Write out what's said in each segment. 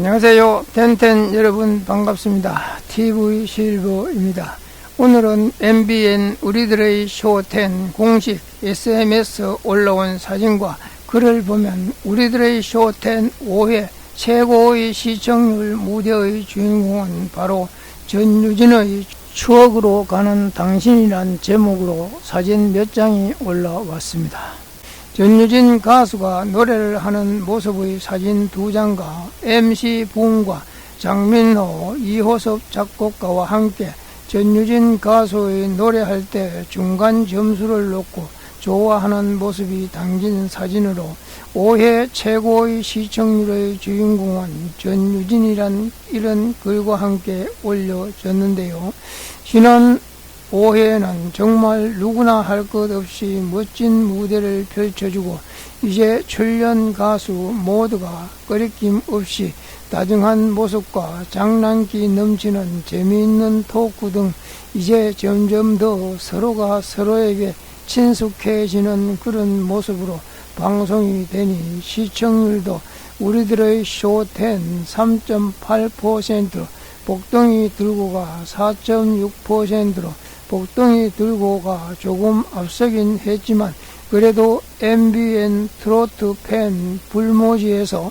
안녕하세요. 텐텐 여러분 반갑습니다. TV 실버입니다. 오늘은 MBN 우리들의 쇼10 공식 SMS 올라온 사진과 글을 보면 우리들의 쇼10 5회 최고의 시청률 무대의 주인공은 바로 전유진의 추억으로 가는 당신이란 제목으로 사진 몇 장이 올라왔습니다. 전유진 가수가 노래를 하는 모습의 사진 두 장과 MC 부흥과 장민호, 이호섭 작곡가와 함께 전유진 가수의 노래할 때 중간 점수를 놓고 좋아하는 모습이 담긴 사진으로 올해 최고의 시청률의 주인공은 전유진이란 이런 글과 함께 올려졌는데요. 지난 올해에는 정말 누구나 할 것 없이 멋진 무대를 펼쳐주고 이제 출연 가수 모두가 꺼리낌 없이 다정한 모습과 장난기 넘치는 재미있는 토크 등 이제 점점 더 서로가 서로에게 친숙해지는 그런 모습으로 방송이 되니 시청률도 우리들의 쇼10 3.8% 복덩이 들고가 4.6%로 복덩이 들고가 조금 앞서긴 했지만 그래도 MBN 트로트 팬 불모지에서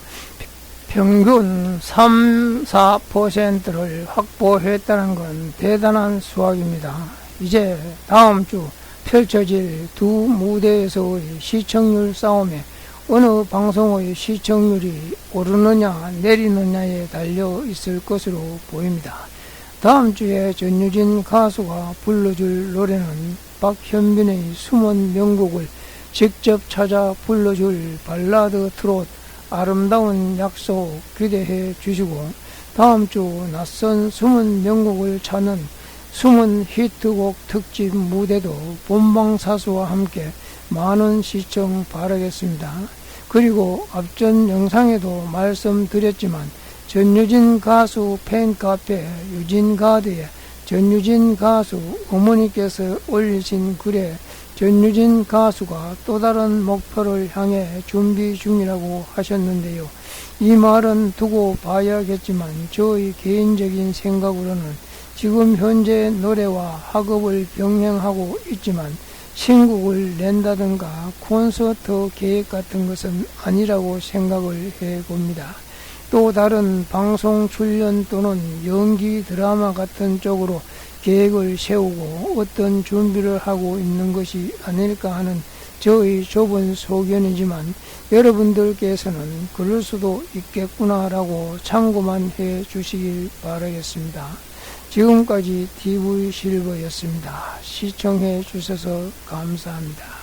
평균 3, 4%를 확보했다는 건 대단한 수확입니다. 이제 다음 주 펼쳐질 두 무대에서의 시청률 싸움에 어느 방송의 시청률이 오르느냐 내리느냐에 달려 있을 것으로 보입니다. 다음 주에 전유진 가수가 불러줄 노래는 박현빈의 숨은 명곡을 직접 찾아 불러줄 발라드 트롯 아름다운 약속 기대해 주시고 다음 주 낯선 숨은 명곡을 찾는 숨은 히트곡 특집 무대도 본방사수와 함께 많은 시청 바라겠습니다. 그리고 앞전 영상에도 말씀드렸지만 전유진 가수 팬카페 유진가드에 전유진 가수 어머니께서 올리신 글에 전유진 가수가 또 다른 목표를 향해 준비 중이라고 하셨는데요. 이 말은 두고 봐야겠지만 저의 개인적인 생각으로는 지금 현재 노래와 학업을 병행하고 있지만 신곡을 낸다든가 콘서트 계획 같은 것은 아니라고 생각을 해 봅니다. 또 다른 방송 출연 또는 연기 드라마 같은 쪽으로 계획을 세우고 어떤 준비를 하고 있는 것이 아닐까 하는 저의 좁은 소견이지만 여러분들께서는 그럴 수도 있겠구나라고 참고만 해 주시길 바라겠습니다. 지금까지 TV 실버였습니다. 시청해 주셔서 감사합니다.